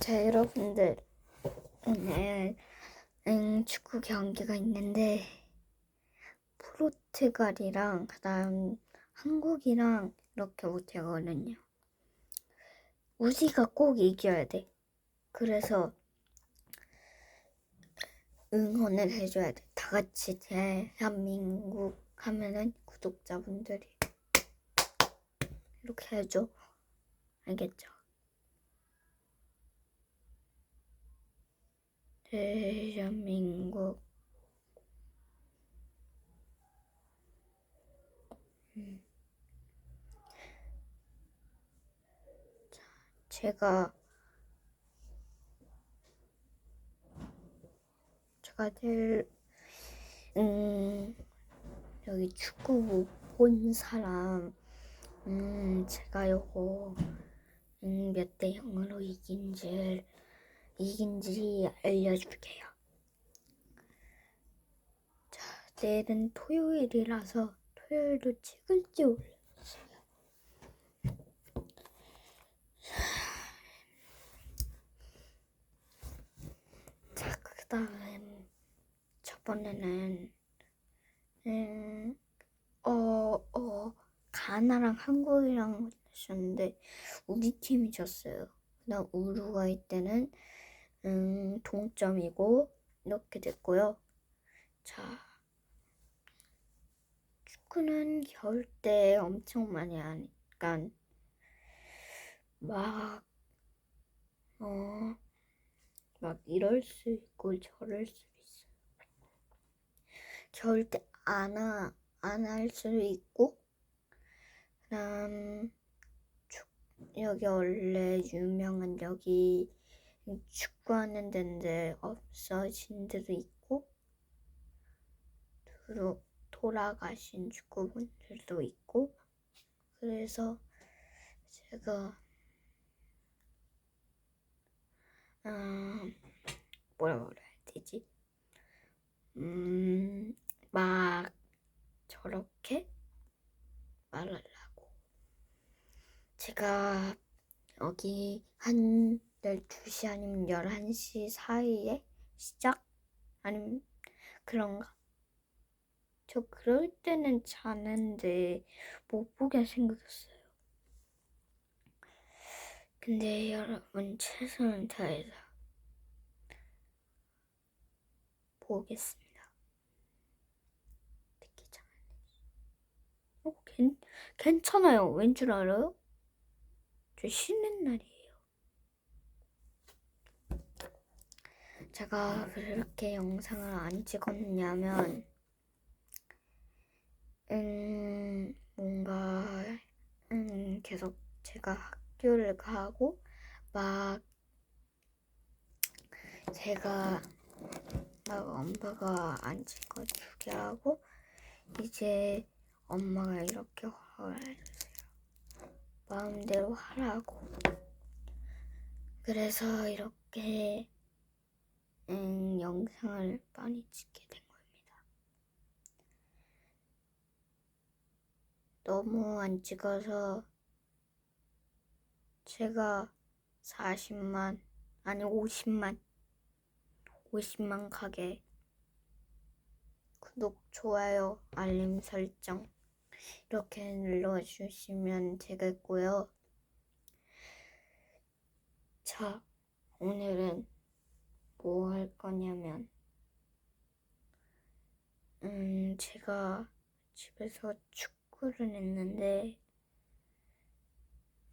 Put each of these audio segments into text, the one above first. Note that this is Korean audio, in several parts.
자, 여러분들. 오늘 음, 축구 경기가 있는데 포르투갈이랑 그다음 한국이랑 이렇게 못하거든요. 우리가 꼭 이겨야 돼. 그래서 응원을 해줘야 돼. 다 같이 대한민국 하면은 구독자분들이 이렇게 해줘. 알겠죠? 대한민국 음. 자, 제가 제가 제일 음 여기 축구 못본 사람 음 제가 요거 음, 몇 대 0으로 이긴지 이긴지 알려줄게요. 자, 내일은 토요일이라서 토요일도 찍을지 몰랐어요. 자, 그 다음 저번에는 음, 어, 어, 가나랑 한국이랑 했었는데 우리 팀이 졌어요. 그다음 우루과이 때는 음, 동점이고 이렇게 됐고요. 자, 축구는 겨울 때 엄청 많이 하니까 막 어, 막 이럴 수 있고 저럴 수 있어요. 겨울 때안 하, 안할 수도 있고 그다음 축- 여기 원래 유명한 여기 축구하는 데인데 없어진 데도 있고 또 돌아가신 축구분들도 있고 그래서 제가 음, 뭐라 그래야 되지? 음, 막 저렇게 말하려고 제가 여기 한 12시 아니면 11시 사이에 시작? 아니면 그런가? 저 그럴 때는 자는데 못 보게 생겼어요. 근데 여러분 최선을 다해서 보겠습니다. 어, 괜, 괜찮아요. 왠 줄 알아요? 저 쉬는 날이에요. 제가 그렇게 영상을 안 찍었냐면, 음, 뭔가, 음, 계속 제가 학교를 가고, 막, 제가, 막 엄마가 안 찍어주게 하고, 이제 엄마가 이렇게 허락해주세요. 마음대로 하라고. 그래서 이렇게, 음, 영상을 많이 찍게 된 겁니다. 너무 안 찍어서 제가 40만, 아니 50만, 50만 가게 구독, 좋아요, 알림 설정 이렇게 눌러주시면 되겠고요. 자, 오늘은 뭐 할 거냐면, 음, 제가 집에서 축구를 했는데,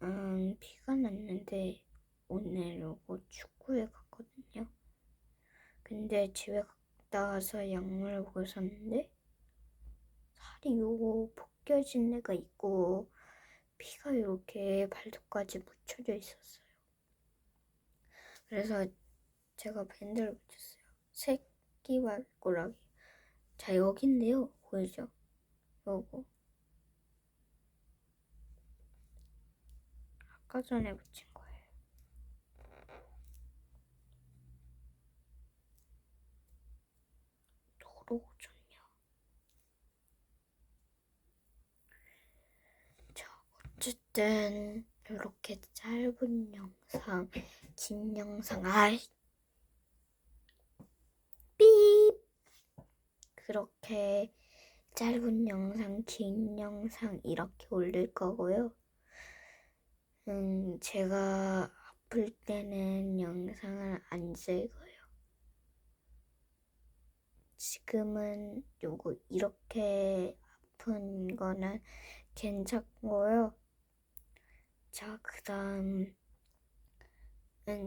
음, 비가 났는데, 오늘 요거 축구에 갔거든요. 근데 집에 갔다 와서 양말을 벗었는데, 살이 요거 벗겨진 데가 있고, 피가 이렇게 발톱까지 묻혀져 있었어요. 그래서 제가 밴드를 붙였어요. 새끼 발꼬락이. 자, 여긴데요. 보이죠? 요거. 아까 전에 붙인 거예요. 도로전요. 자, 어쨌든 이렇게 짧은 영상, 긴 영상, 아이, 그렇게 짧은 영상, 긴 영상 이렇게 올릴 거고요. 음, 제가 아플 때는 영상을 안 찍어요. 지금은 요거 이렇게 아픈 거는 괜찮고요. 자, 그 다음은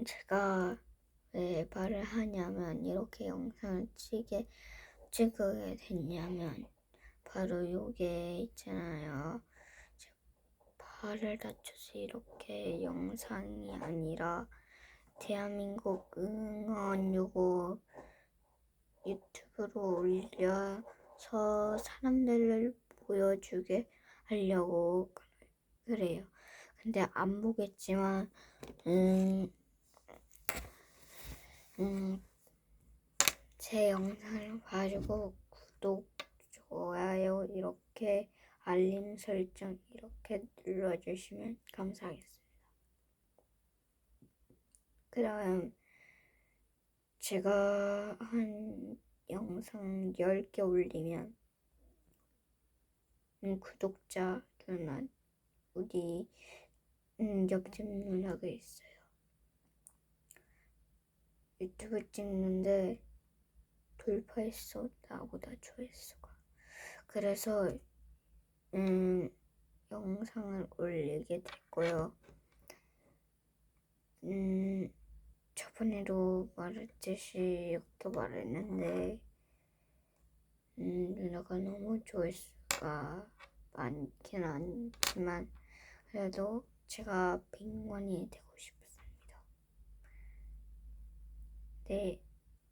제가 왜 말을 하냐면 이렇게 영상을 찍게, 찍게 됐냐면 바로 요게 있잖아요. 발을 다쳐서 이렇게 영상이 아니라 대한민국 응원 요거 유튜브로 올려서 사람들을 보여주게 하려고 그래요. 근데 안 보겠지만, 음, 음, 제 영상을 봐주고 구독, 좋아요 이렇게 알림 설정 이렇게 눌러주시면 감사하겠습니다. 그 다음 제가 한 영상 10개 올리면 음, 구독자들만 우리 음, 옆집 누나가 있어요. 유튜브 찍는데 돌파했어 나보다 조회수가. 그래서 음, 영상을 올리게 됐고요. 음, 저번에도 말했듯이 이렇게 말했는데 음, 누나가 너무 조회수가 많긴 않지만 그래도 제가 100만이 되고 싶습니다. 네,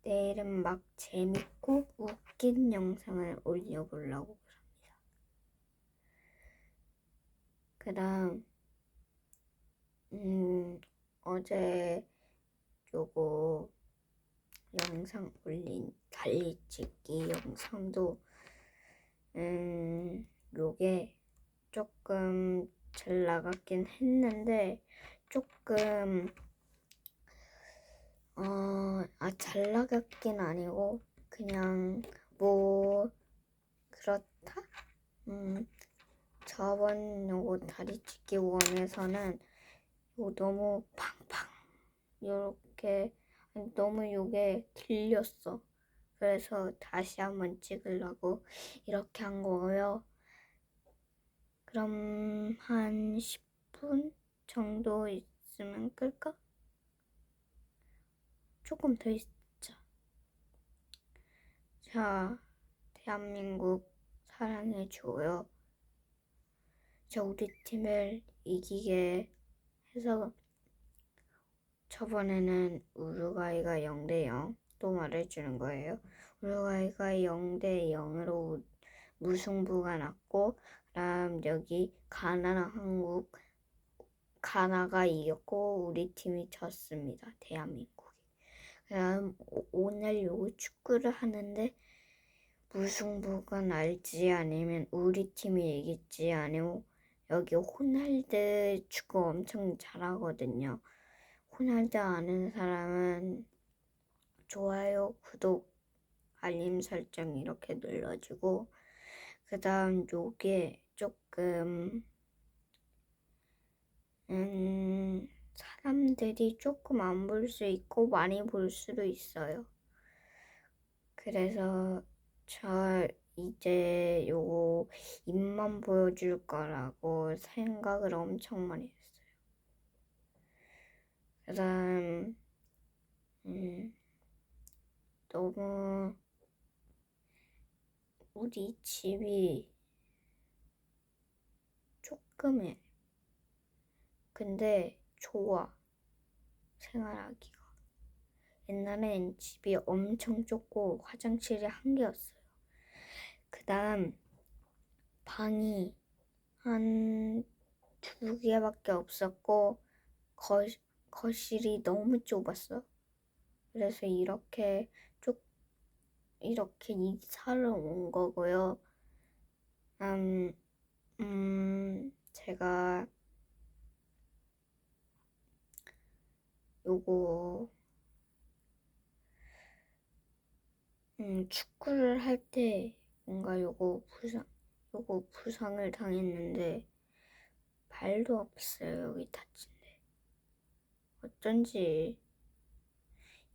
내일은 막 재밌고 웃긴 영상을 올려보려고 합니다. 그 다음 음, 어제 요거 영상 올린 달리찍기 영상도 음 요게 조금 잘 나갔긴 했는데 조금 어 아 잘 나갔긴 아니고 그냥 뭐 그렇다 음 저번 요거 다리 찢기 원에서는 요 너무 팡팡 요렇게 너무 요게 들렸어. 그래서 다시 한번 찍으려고 이렇게 한 거고요. 그럼 한 10분 정도 있으면 끌까? 조금 더 있자. 자, 대한민국 사랑해줘요. 저 우리 팀을 이기게 해서 저번에는 우루과이가 0대 0 또 말해주는 거예요. 우루과이가 0대 0으로 무승부가 났고 그다음 여기 가나랑 한국 가나가 이겼고 우리 팀이 졌습니다. 대한민국이. 그다음 오늘 요 축구를 하는데 무승부가 날지 아니면 우리 팀이 이길지 아니면 여기 호날드 축구 엄청 잘하거든요. 호날두 아는 사람은 좋아요, 구독, 알림 설정 이렇게 눌러주고 그 다음 요게 조금 음, 사람들이 조금 안 볼 수 있고 많이 볼 수도 있어요. 그래서 저 이제 요거 입만 보여줄 거라고 생각을 엄청 많이 했어요. 그 다음, 음, 너무 우리 집이 조금해. 근데 좋아. 생활하기가. 옛날엔 집이 엄청 좁고 화장실이 한 개였어요. 그 다음, 방이 한 두 개밖에 없었고, 거, 거실이 너무 좁았어. 그래서 이렇게 쭉 이렇게 이사를 온 거고요. 음, 음, 제가 요거. 음, 축구를 할 때 뭔가 요거 부상 요거 부상을 당했는데 발도 없어요 여기 다친데. 어쩐지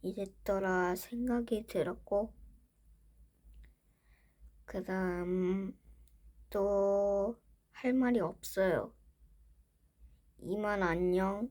이랬더라 생각이 들었고. 그 다음 또 할 말이 없어요. 이만 안녕